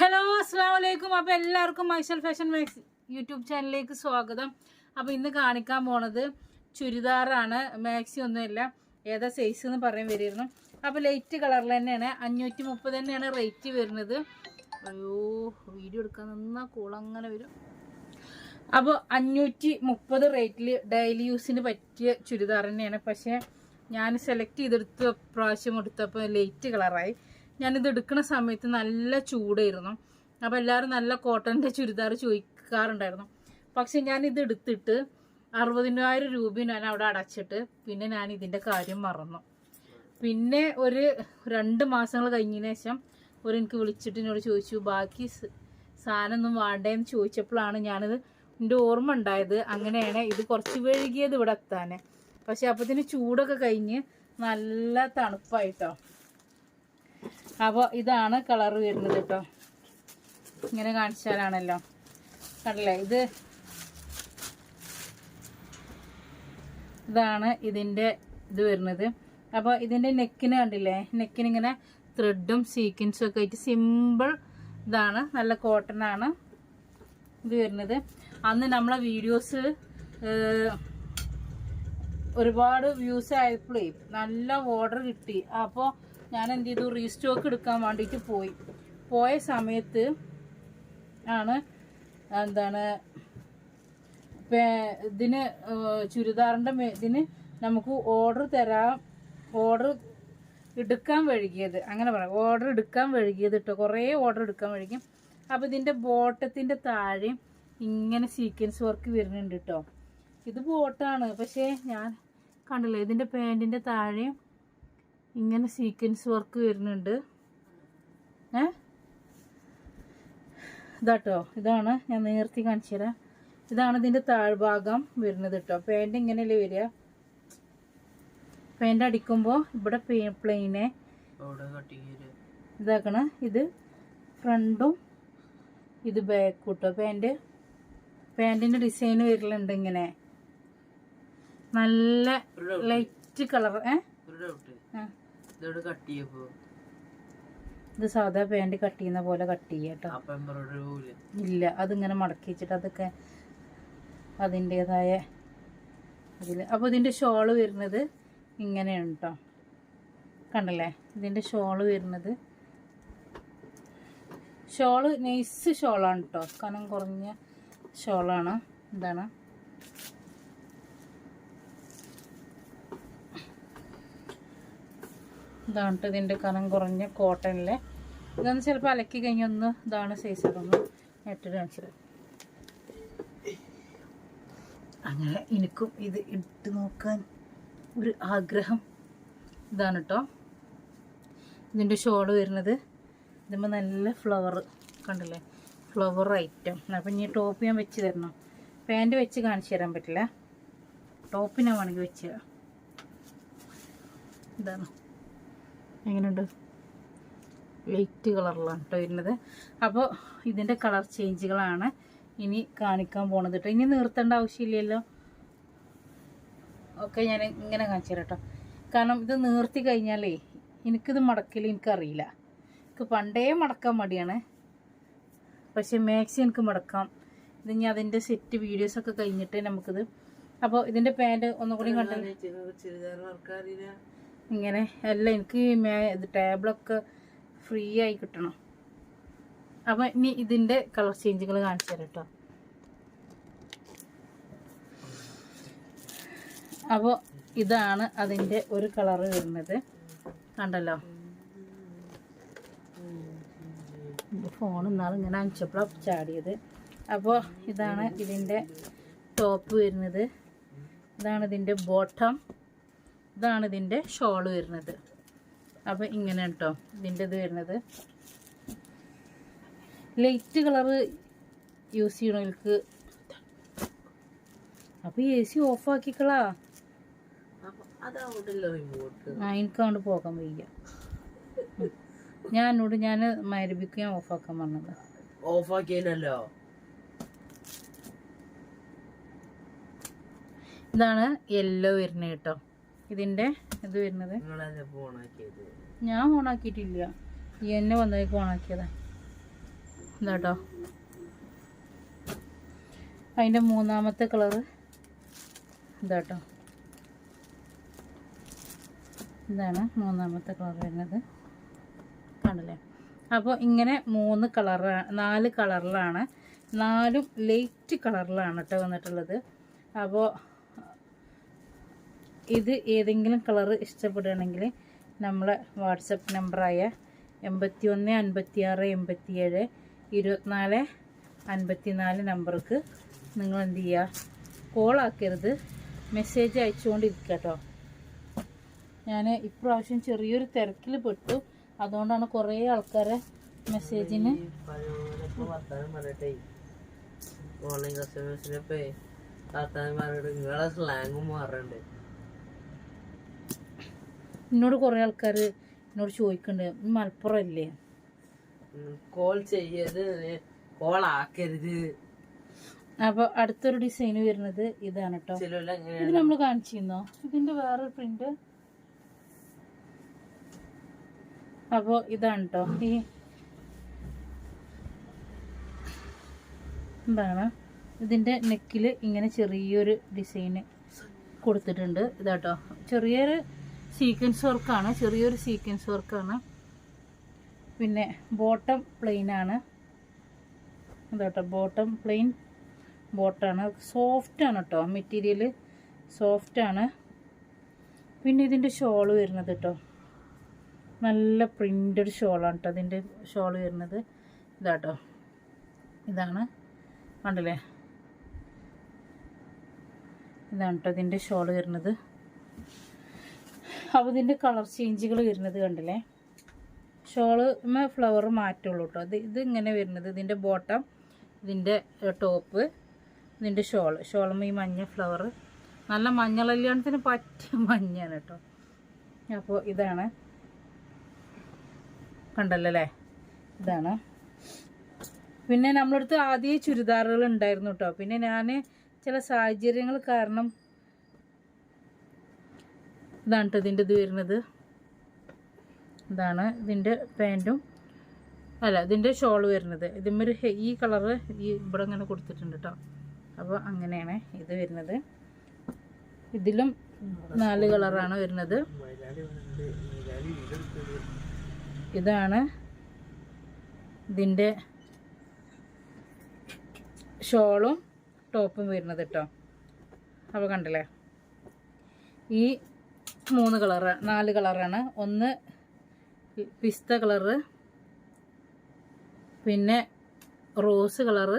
Hello അസ്സാം വലൈക്കും അപ്പോൾ എല്ലാവർക്കും മൈസൽ ഫാഷൻ മാക്സ് യൂട്യൂബ് ചാനലിലേക്ക് സ്വാഗതം. അപ്പോൾ ഇന്ന് കാണിക്കാൻ പോണത് ചുരിദാറാണ്. മാക്സി ഒന്നുമില്ല. ഏതാ സൈസ് എന്ന് പറയാൻ വരുമായിരുന്നു അപ്പോൾ ലൈറ്റ് കളറിൽ തന്നെയാണ്. അഞ്ഞൂറ്റി മുപ്പത് തന്നെയാണ് റേറ്റ് വരുന്നത്. അയ്യോ വീഡിയോ എടുക്കാൻ നിന്നാൽ കൂളങ്ങനെ വരും. അപ്പോൾ അഞ്ഞൂറ്റി മുപ്പത് റേറ്റിൽ ഡെയിലി യൂസിന് പറ്റിയ ചുരിദാർ തന്നെയാണ്. പക്ഷേ ഞാൻ സെലക്ട് ചെയ്തെടുത്ത പ്രാവശ്യം എടുത്തപ്പോൾ ലൈറ്റ് കളറായി ഞാനിത് എടുക്കുന്ന സമയത്ത് നല്ല ചൂടായിരുന്നു. അപ്പോൾ എല്ലാവരും നല്ല കോട്ടന്റെ ചുരിദാർ ചോദിക്കാറുണ്ടായിരുന്നു. പക്ഷെ ഞാൻ ഇത് എടുത്തിട്ട് അറുപതിനായിരം രൂപ ഞാൻ അവിടെ അടച്ചിട്ട് പിന്നെ ഞാൻ ഇതിന്റെ കാര്യം മറന്നു. പിന്നെ ഒരു രണ്ട് മാസങ്ങൾ കഴിഞ്ഞതിന് ശേഷം ഒരു എനിക്ക് വിളിച്ചിട്ട് എന്നോട് ചോദിച്ചു ബാക്കി സാധനമൊന്നും വേണ്ടേന്ന് ചോദിച്ചപ്പോഴാണ് ഞാനിത് എന്റെ ഓർമ്മ ഉണ്ടായത്. അങ്ങനെയാണ് ഇത് കുറച്ച് വഴുകിയത് ഇവിടെ എത്താൻ പക്ഷെ അപ്പത്തിന് ചൂടൊക്കെ കഴിഞ്ഞ് നല്ല തണുപ്പായിട്ടോ. അപ്പോൾ ഇതാണ് കളർ വരുന്നത് കേട്ടോ. ഇങ്ങനെ കാണിച്ചാലാണല്ലോ. കണ്ടില്ലേ? ഇത് ഇതാണ് ഇതിന്റെ ഇത് വരുന്നത്. അപ്പോൾ ഇതിന്റെ നെക്കിന് കണ്ടില്ലേ? നെക്കിന് ഇങ്ങനെ ത്രെഡും സീക്വൻസും ഒക്കെ ആയിട്ട് സിമ്പിൾ ഇതാണ്. നല്ല കോട്ടൺ ആണ് ഇത് വരുന്നത്. അന്ന് നമ്മളെ വീഡിയോസ് ഒരുപാട് വ്യൂസ് ആയപ്പോഴേ നല്ല ഓർഡർ കിട്ടി. അപ്പോൾ ഞാൻ എന്ത് ചെയ്തു റീസ്റ്റോക്ക് എടുക്കാൻ വേണ്ടിയിട്ട് പോയി. പോയ സമയത്ത് ആണ് എന്താണ് ഇതിന് ചുരിദാറിന്റെ ഇതിന് നമുക്ക് ഓർഡർ തരാം ഓർഡർ എടുക്കാൻ വഴുകിയത്. അങ്ങനെ പറയാം. ഓർഡർ എടുക്കാൻ വഴുകിയത് കേട്ടോ കുറേ ഓർഡർ എടുക്കാൻ വഴുകി. അപ്പോൾ ഇതിന്റെ ബോട്ടത്തിന്റെ താഴെ ഇങ്ങനെ സീക്വൻസ് വർക്ക് വരുന്നുണ്ട് കേട്ടോ ഇത് ബോട്ടാണ്. പക്ഷേ ഞാൻ കണ്ടില്ല ഇതിന്റെ പാന്റിന്റെ താഴെയും ഇങ്ങനെ സീക്വൻസ് വർക്ക് വരുന്നുണ്ട്. ഏ? ഇതാട്ടോ ഇതാണ് ഞാൻ നേർത്തി കാണിച്ചു തരാം. ഇതാണ് ഇതിന്റെ താഴ്ഭാഗം വരുന്നത് കേട്ടോ. പാന്റ് ഇങ്ങനെയല്ലേ വരിക? പാന്റ് അടിക്കുമ്പോൾ ഇവിടെ പ്ലെയിനെ ഇതാക്കണം. ഇത് ഫ്രണ്ടും ഇത് ബാക്കും കേട്ടോ പാന്റ് പാന്റിന്റെ ഡിസൈൻ വരലുണ്ട് ഇങ്ങനെ. നല്ല ലൈറ്റ് കളർ ഏ. ഇതോടെ കട്ട് ചെയ്യപ്പോ ഇത് സാധാ പാന്റ് കട്ട് ചെയ്യുന്ന പോലെ കട്ട്. ചെയ്യട്ടോ ഇല്ല അതിങ്ങനെ മടക്കി വെച്ചിട്ട് അതൊക്കെ അതിന്റെതായ ഇതിൽ അപ്പോൾ ഇതിന്റെ ഷോൾ വരുന്നത് ഇങ്ങനെയാണ് കേട്ടോ കണ്ടല്ലേ? ഇതിന്റെ ഷോൾ വരുന്നത് ഷോൾ നൈസ് ഷോളാണ് കേട്ടോ കനം കുറഞ്ഞ ഷോളാണ് എന്താണ് ഇതാണ് ഇതിന്റെ കനം കുറഞ്ഞ കോട്ടണിലെ. ഇതൊന്ന് ചിലപ്പോൾ അലക്കി കഴിഞ്ഞൊന്ന് ഇതാണ് സൈസ് അതൊന്ന് ഇട്ടിട്ട് കാണിച്ചത് അങ്ങനെ എനിക്കും ഇത് ഇട്ട് നോക്കാൻ ഒരു ആഗ്രഹം. ഇതാണ് കേട്ടോ ഇതിന്റെ ഷോൾ വരുന്നത് ഇതുമ്പോൾ നല്ല ഫ്ലവർ കണ്ടില്ലേ? ഫ്ലവർ ഐറ്റം അപ്പം ഇനി ടോപ്പ് ഞാൻ വെച്ച് തരണം. പാന്റ് വെച്ച് കാണിച്ചു തരാൻ പറ്റില്ല. ടോപ്പിനാണെങ്കിൽ വെച്ച് തരാം. ഇതാണ്. എങ്ങനെയുണ്ട്? ലൈറ്റ് കളറിലാണ് കേട്ടോ വരുന്നത്. അപ്പോൾ ഇതിന്റെ കളർ ചേഞ്ചുകളാണ് ഇനി കാണിക്കാൻ പോണത് കേട്ടോ ഇനി നിർത്തേണ്ട ആവശ്യമില്ലല്ലോ? ഓക്കെ ഞാൻ ഇങ്ങനെ കാണിച്ചു തരാം കേട്ടോ കാരണം ഇത് നിർത്തി കഴിഞ്ഞാലേ എനിക്കിത് മടക്കില്ല എനിക്കറിയില്ല. എനിക്ക് പണ്ടേ മടക്കാൻ മടിയാണ്. പക്ഷെ മാക്സി എനിക്ക് മടക്കാം. ഇത് ഇനി അതിന്റെ സെറ്റ് വീഡിയോസൊക്കെ കഴിഞ്ഞിട്ട് നമുക്കിത്. അപ്പോൾ ഇതിന്റെ പാന്റ് ഒന്നുകൂടി ആൾക്കാരില്ല ഇങ്ങനെ അല്ല എനിക്ക് ടേബിളൊക്കെ ഫ്രീ ആയി കിട്ടണം. അപ്പം ഇനി ഇതിന്റെ കളർ ചേഞ്ചുകൾ കാണിച്ചു തരാം കേട്ടോ അപ്പോൾ ഇതാണ് അതിന്റെ ഒരു കളറ് വരുന്നത്. കണ്ടല്ലോ? ഫോൺ ഇന്നാൾ ഇങ്ങനെ അഞ്ചപ്പോഴാണ് ചാടിയത്. അപ്പോൾ ഇതാണ് ഇതിന്റെ ടോപ്പ് വരുന്നത്. ഇതാണ് ഇതിന്റെ ബോട്ടം. ഇതാണ് ഇതിന്റെ ഷോൾ വരുന്നത്. അപ്പോൾ ഇങ്ങനെ കേട്ടോ ഇതിന്റെ ഇത് വരുന്നത്. ലൈറ്റ് കളറ് യൂസ് ചെയ്യണവർക്ക്. അപ്പോൾ എ സി ഓഫാക്കിക്കളാ എനിക്ക് അങ്ങോട്ട് പോകാൻ വയ്യ. ഞാൻ എന്നോട് ഞാൻ മരബിക്ക് ഞാൻ ഓഫാക്കാൻ പറഞ്ഞത്. ഓഫ് ആക്കിയല്ലോ ഇതാണ് യെല്ലോ വരുന്നത് കേട്ടോ. ഇതിന്റെ ഇത് വരുന്നത്. ഞാൻ ഓണാക്കിയിട്ടില്ല ഈ എന്നെ വന്നേക്ക് ഓണാക്കിയതാ ഇതാട്ടോ അതിന്റെ മൂന്നാമത്തെ കളറ് ഇതാട്ടോ ഇതാണ് മൂന്നാമത്തെ കളർ വരുന്നത്. ആണല്ലേ അപ്പോൾ ഇങ്ങനെ മൂന്ന് കളറാണ് നാല് കളറിലാണ് നാലും ലൈറ്റ് കളറിലാണ് കേട്ടോ വന്നിട്ടുള്ളത്. അപ്പോൾ ഇത് ഏതെങ്കിലും കളറ് ഇഷ്ടപ്പെടുകയാണെങ്കിൽ നമ്മളെ വാട്സപ്പ് നമ്പറായ എൺപത്തി ഒന്ന് അൻപത്തി ആറ് എൺപത്തി ഏഴ് ഇരുപത്തിനാല് അൻപത്തി നാല് നമ്പർക്ക് നിങ്ങൾ എന്ത് ചെയ്യുക? കോളാക്കരുത് മെസ്സേജ് അയച്ചുകൊണ്ടിരിക്കുക കേട്ടോ. ഞാൻ ഇപ്രാവശ്യം ചെറിയൊരു തിരക്കിൽ പെട്ടു. അതുകൊണ്ടാണ് കുറേ ആൾക്കാരെ മെസ്സേജിന് ഓൺലൈൻ കസ്റ്റമേഴ്സിനെ സ്ലാങ്ങും മാറണ്ട് എന്നോട് കുറേ ആൾക്കാർ എന്നോട് ചോദിക്കുന്നുണ്ട് "നീ മലപ്പുറം അല്ലേ കോൾ ചെയ്യരുത് കോൾ ആക്കരുത്. അപ്പൊ അടുത്തൊരു ഡിസൈൻ വരുന്നത് ഇതാണ് കേട്ടോ ഇത് നമ്മൾ നമ്മൾ കാണിച്ചിരുന്നോ? ഇതിന്റെ വേറൊരു പ്രിന്റ് അപ്പോൾ ഇതാണ് കേട്ടോ ഈ എന്താണ്? ഇതിന്റെ നെക്കിൽ ഇങ്ങനെ ചെറിയൊരു ഡിസൈന് കൊടുത്തിട്ടുണ്ട്. ഇതാട്ടോ ചെറിയൊരു സീക്വൻസ് വർക്കാണ് ചെറിയൊരു സീക്വൻസ് വർക്കാണ് പിന്നെ ബോട്ടം പ്ലെയിൻ ആണ്. ഇതാട്ടോ ബോട്ടം പ്ലെയിൻ ബോട്ടാണ് സോഫ്റ്റ് ആണ്. കേട്ടോ. മെറ്റീരിയൽ സോഫ്റ്റ് ആണ്. പിന്നെ ഇതിന്റെ ഷോൾ വരുന്നത് കേട്ടോ. നല്ല പ്രിന്റഡ് ഷോളാണ് കേട്ടോ അതിന്റെ ഷോൾ വരുന്നത്. ഇതാട്ടോ ഇതാണ്. കണ്ടില്ലേ? ഇതാണ് കേട്ടോ ഇതിന്റെ ഷോൾ വരുന്നത്. അപ്പോൾ ഇതിന്റെ കളർ ചേഞ്ചുകൾ വരുന്നത് കണ്ടില്ലേ? ഷോൾ ഫ്ലവർ മാറ്റുള്ളൂ കേട്ടോ അത് ഇത് ഇങ്ങനെ വരുന്നത്. ഇതിന്റെ ബോട്ടം ഇതിന്റെ ടോപ്പ് ഇതിന്റെ ഷോൾ ഷോളും ഈ മഞ്ഞ ഫ്ലവർ നല്ല മഞ്ഞ കല്യാണത്തിന് പറ്റിയ മഞ്ഞാണ് കേട്ടോ അപ്പോൾ ഇതാണ്. കണ്ടല്ലോ അല്ലേ ഇതാണ്. പിന്നെ നമ്മളടുത്ത് ആദ്യം ചുരിദാറുകൾ ഉണ്ടായിരുന്നു കേട്ടോ പിന്നെ ഞാൻ ചില സാഹചര്യങ്ങൾ കാരണം ഇതാണ് കേട്ടോ ഇതിന്റെ ഇത് വരുന്നത്. ഇതാണ് ഇതിന്റെ പാന്റും. അല്ല ഇതിന്റെ ഷോൾ വരുന്നത്. ഇതിന്മൊരു ഈ കളറ് ഈ ഇവിടെ ഇങ്ങനെ കൊടുത്തിട്ടുണ്ട് കേട്ടോ അപ്പോൾ അങ്ങനെയാണ് ഇത് വരുന്നത്. ഇതിലും നാല് കളറാണ് വരുന്നത്. ഇതാണ് ഇതിന്റെ ഷോളും ടോപ്പും വരുന്നത് കേട്ടോ അപ്പോൾ കണ്ടില്ലേ? ഈ മൂന്ന് കളറ് നാല് കളറാണ്. ഒന്ന് പിസ്ത കളറ് പിന്നെ rose colour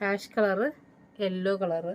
ash colour yellow colour.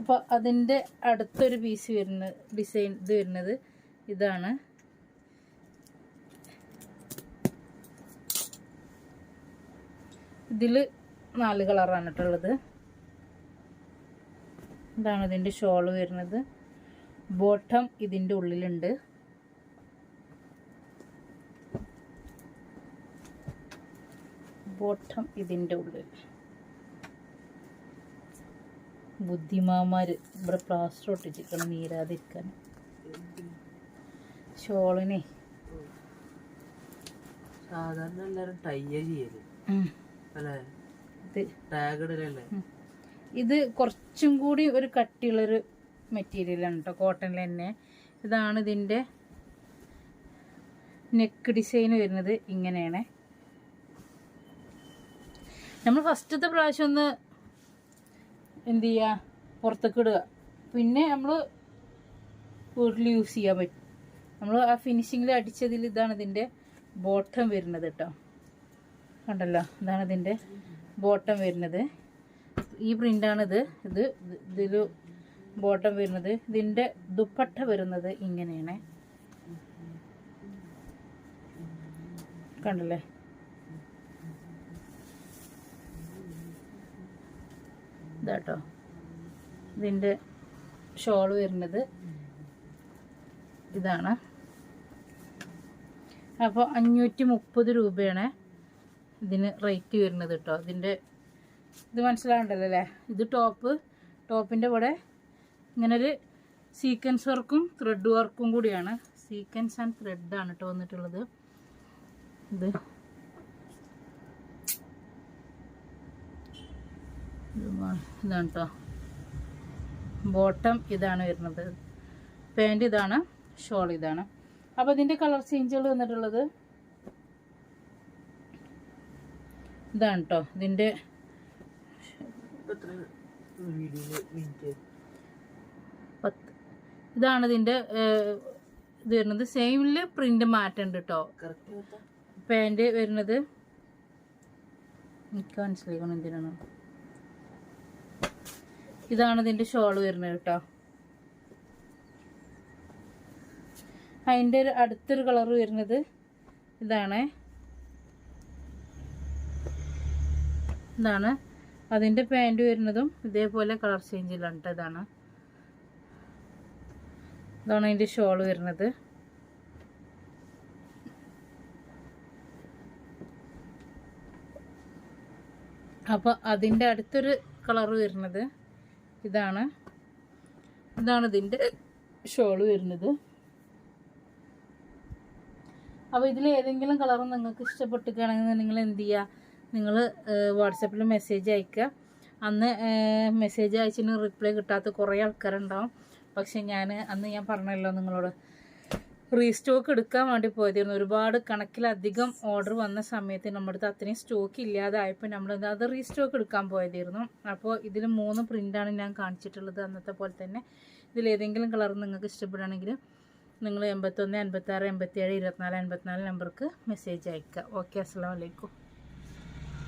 അപ്പോൾ അതിന്റെ അടുത്തൊരു പീസ് വരുന്ന ഡിസൈൻ ഇത് വരുന്നത് ഇതാണ്. ഇതിൽ നാല് കളറാണ് കേട്ടുള്ളത് ഇതാണ് ഇതിന്റെ ഷോൾ വരുന്നത്. ബോട്ടം ഇതിന്റെ ഉള്ളിലുണ്ട്. ബോട്ടം ഇതിന്റെ ഉള്ളിൽ. ബുദ്ധിമാന്മാർ ഇവിടെ പ്ലാസ്റ്റർ ഒട്ടിച്ചിരിക്കണം നീരാതിരിക്കാൻ. ഷോളിനെ. സാധാരണ എല്ലാവരും ടൈ ചെയ്യൽ. അല്ലേ? ടാഗ് ഇടലല്ലേ. ഇത് കുറച്ചും കൂടി ഒരു കട്ടിയുള്ളൊരു മെറ്റീരിയലാണ് കേട്ടോ കോട്ടണിൽ തന്നെ. ഇതാണ് ഇതിന്റെ നെക്ക് ഡിസൈൻ വരുന്നത്. ഇങ്ങനെയാണ്. നമ്മൾ ഫസ്റ്റത്തെ പ്രാവശ്യം ഒന്ന് എന്ത് ചെയ്യുക പുറത്തേക്ക് ഇടുക. പിന്നെ നമ്മൾ വീട്ടിൽ യൂസ് ചെയ്യാൻ പറ്റും. നമ്മൾ ആ ഫിനിഷിങ്ങിൽ അടിച്ചതിൽ ഇതാണ് ഇതിന്റെ ബോട്ടം വരുന്നത് കേട്ടോ കണ്ടല്ലോ? ഇതാണ് ഇതിന്റെ ബോട്ടം വരുന്നത്. ഈ പ്രിന്റാണിത് ഇത് ഇതിൽ ബോട്ടം വരുന്നത്. ഇതിന്റെ ദുപ്പട്ട വരുന്നത് ഇങ്ങനെയാണ്. കണ്ടല്ലേ? ഇതാട്ടോ. ഇതിന്റെ ഷോൾ വരുന്നത് ഇതാണ്. അപ്പോൾ അഞ്ഞൂറ്റി മുപ്പത് രൂപയാണ് ഇതിന് റേറ്റ് വരുന്നത് കേട്ടോ ഇതിന്റെ ഇത് മനസ്സിലാകണ്ടല്ലോ അല്ലേ ഇത് ടോപ്പ് ടോപ്പിന്റെ കൂടെ ഇങ്ങനൊരു സീക്വൻസ് വർക്കും ത്രെഡ് വർക്കും കൂടിയാണ്. സീക്വൻസ് ആൻഡ് ത്രെഡ് ആണ് കേട്ടോ വന്നിട്ടുള്ളത്. ഇത്. ഇത് ഇതാണ് കേട്ടോ ബോട്ടം ഇതാണ് വരുന്നത്. പാന്റ് ഇതാണ് ഷോൾ ഇതാണ്. അപ്പോൾ ഇതിന്റെ കളർ ചേഞ്ചുകൾ വന്നിട്ടുള്ളത്. ഇതാണ് കേട്ടോ ഇതിന്റെ പത്ത്. ഇതാണ് ഇതിന്റെ ഇത് വരുന്നത്. സെയിമിൽ പ്രിന്റ് മാറ്റുണ്ട് കേട്ടോ പാന്റ് വരുന്നത്. എനിക്ക് മനസ്സിലാക്കണം എന്തിനാണ്. ഇതാണ് ഇതിന്റെ ഷോൾ വരുന്നത് കേട്ടോ അതിന്റെ ഒരു അടുത്തൊരു കളർ വരുന്നത് ഇതാണ്. ഇതാണ് അതിന്റെ പാന്റ് വരുന്നതും ഇതേപോലെ കളർ ചേഞ്ചിലാണ് കേട്ടോ ഇതാണ്. ഇതാണ് അതിന്റെ ഷോൾ വരുന്നത്. അപ്പോൾ അതിന്റെ അടുത്തൊരു കളർ വരുന്നത് ഇതാണ്. ഇതാണ് ഇതിന്റെ ഷോൾ വരുന്നത്. അപ്പോൾ ഇതിൽ ഏതെങ്കിലും കളർ നിങ്ങൾക്ക് ഇഷ്ടപ്പെട്ടിരിക്കുകയാണെങ്കിൽ നിങ്ങൾ എന്ത് ചെയ്യുക? നിങ്ങൾ വാട്സപ്പിൽ മെസ്സേജ് അയക്കുക അന്ന് മെസ്സേജ് അയച്ചിന് റിപ്ലൈ കിട്ടാത്ത കുറേ ആൾക്കാരുണ്ടാവും. പക്ഷെ ഞാൻ അന്ന് ഞാൻ പറഞ്ഞല്ലോ നിങ്ങളോട് റീസ്റ്റോക്ക് എടുക്കാൻ വേണ്ടി പോയതായിരുന്നു. ഒരുപാട് കണക്കിലധികം ഓർഡർ വന്ന സമയത്ത് നമ്മുടെ അടുത്ത് അത്രയും സ്റ്റോക്ക് ഇല്ലാതായപ്പോൾ നമ്മൾ അത് റീസ്റ്റോക്ക് എടുക്കാൻ പോയതായിരുന്നു. അപ്പോൾ ഇതിൽ മൂന്ന് പ്രിന്റാണ് ഞാൻ കാണിച്ചിട്ടുള്ളത് അന്നത്തെ പോലെ തന്നെ. ഇതിലേതെങ്കിലും കളർ നിങ്ങൾക്ക് ഇഷ്ടപ്പെടുകയാണെങ്കിൽ നിങ്ങൾ എൺപത്തൊന്ന് എൺപത്താറ് എൺപത്തിയേഴ് ഇരുപത്തിനാല് എൺപത്തിനാല് നമ്പർക്ക് മെസ്സേജ് അയക്കുക ഓക്കെ അസ്സാം വലൈക്കും